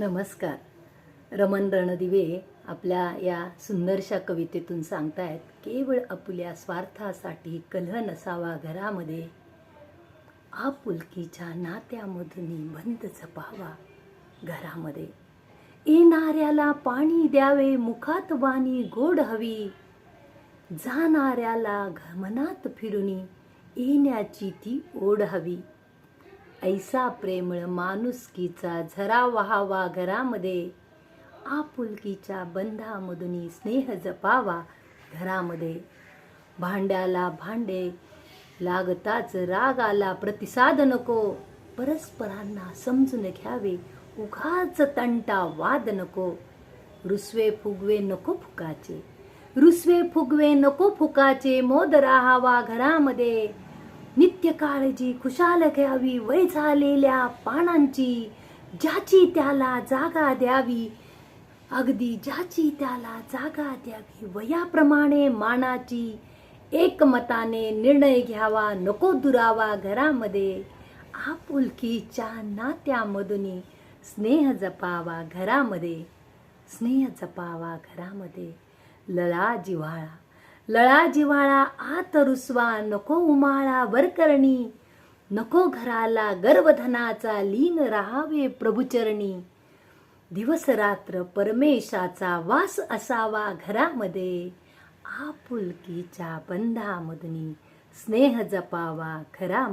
नमस्कार. रमण रणदिवे आपल्या या सुंदरशा कवितेतून सांगतायत केवळ आपल्या स्वार्थासाठी कलह नसावा घरामध्ये. आपुलकीच्या नात्यामधून बंद जपावा घरामध्ये. येणाऱ्याला पाणी द्यावे मुखात वाणी गोड हवी. जाणाऱ्याला घमनात फिरुनी येण्याची ती ओढ हवी. ऐसा प्रेमळ माणुसकीचा झरा वहावा घरामध्ये. आपुलकीच्या बंधामधून स्नेह जपावा घरामध्ये. भांड्याला भांडे लागताच राग आला प्रतिसाद नको. परस्परांना समजून घ्यावे उघाच तंटा वाद नको. रुसवे फुगवे नको फुकाचे. रुसवे फुगवे नको फुकाचे मोद राहावा घरामध्ये. नित्य काळजी खुशाल घ्यावी वय झालेल्या पानांची ज्याची त्याला जागा द्यावी अगदी ज्याची त्याला जागा द्यावी वयाप्रमाणे मानाची एकमताने निर्णय घ्यावा नको दुरावा घरामध्ये. आपुलकीच्या नात्यामधून स्नेह जपावा घरामध्ये. स्नेह जपावा घरामध्ये. लळा जिव्हाळा. लळा जिव्हाळा आत रुसवा नको उमाळा वरकरणी. नको घराला गर्वधनाचा लीन राहावे प्रभुचरणी. दिवस रात्र परमेशाचा वास असावा घरामध्ये. आपुलकीच्या बंधामधनी स्नेह जपावा घरामध्ये.